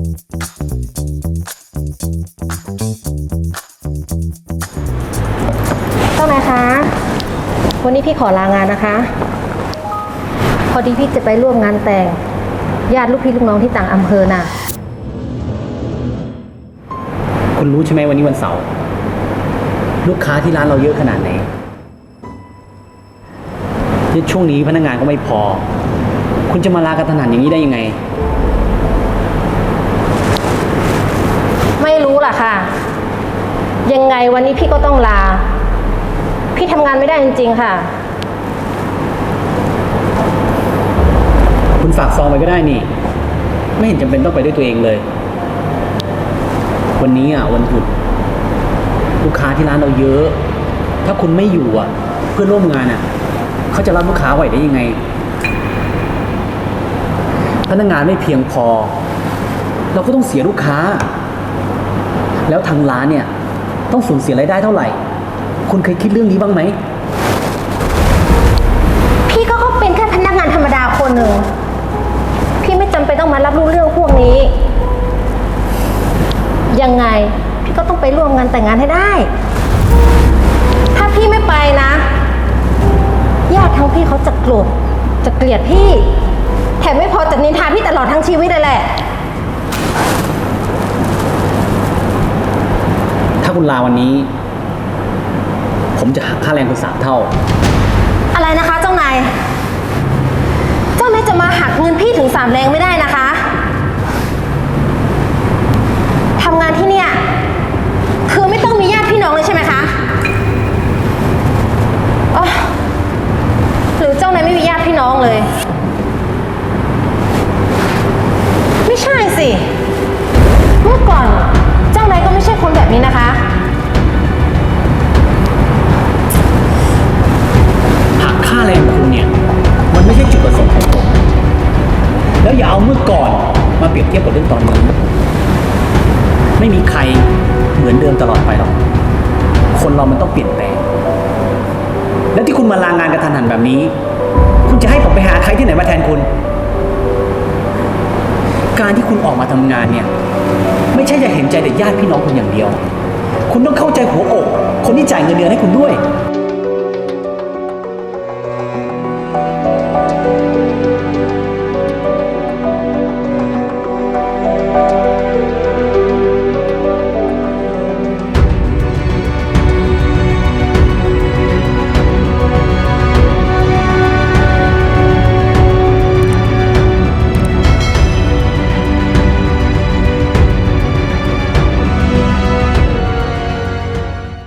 เจ้านายคะ วันนี้พี่ขอลางานนะคะ พอดีพี่จะไปร่วมงานแต่ง ญาติลูกพี่ลูกน้องที่ต่างอำเภอน่ะ คุณรู้ใช่ไหมวันนี้วันเสาร์ลูกค้าที่ร้านเราเยอะขนาดไหนเนี่ช่วงนี้พนักงานก็ไม่พอ คุณจะมาลากระทันหันอย่างนี้ได้ยังไง ไม่รู้ล่ะค่ะ ยังไงวันนี้พี่ก็ต้องลา พี่ทำงานไม่ได้จริงๆค่ะ คุณฝากซองไว้ก็ได้นี่ ไม่เห็นจำเป็นต้องไปด้วยตัวเองเลย วันนี้อะวันหยุด ลูกค้าที่ร้านเราเยอะ ถ้าคุณไม่อยู่อะ เพื่อนร่วมงานอะ เขาจะรับลูกค้าไหวได้ยังไง พนักงานไม่เพียงพอ เราก็ต้องเสียลูกค้า แล้วทางร้านเนี่ยต้องสูญเสียรายได้เท่าไหร่ คุณเคยคิดเรื่องนี้บ้างไหม พี่ก็เป็นแค่พนักงานธรรมดาคนหนึ่ง พี่ไม่จำเป็นต้องมารับรู้เรื่องพวกนี้ ยังไงพี่ก็ต้องไปร่วมงานแต่งงานให้ได้ ถ้าพี่ไม่ไปนะญาติทั้งพี่เขาจะโกรธจะเกลียดพี่ แถมไม่พอจะนินทาพี่ตลอดทั้งชีวิตเลยแหละ ถ้า คุณลาวันนี้ ผมจะหักค่าแรงคุณสามเท่า อะไรนะคะเจ้านาย เจ้านายจะมาหักเงินพี่ถึงสามแรงไม่ได้นะคะทำงานที่เนี่ยคือไม่ต้องมีญาติพี่น้องเลยใช่ไหมคะอ๋อหรือเจ้านายไม่มีญาติพี่น้องเลย อย่าเอาเมื่อก่อนมาเปรียบเทียบกับเรื่องตอนนี้ ไม่มีใครเหมือนเดิมตลอดไปหรอก คนเรามันต้องเปลี่ยนแปลง แล้วที่คุณมาลางงานกระทันหันแบบนี้ คุณจะให้ผมไปหาใครที่ไหนมาแทนคุณ การที่คุณออกมาทำงานเนี่ย ไม่ใช่จะเห็นใจแต่ญาติพี่น้องคุณอย่างเดียว คุณต้องเข้าใจหัวอก คนที่จ่ายเงินเดือนให้คุณด้วย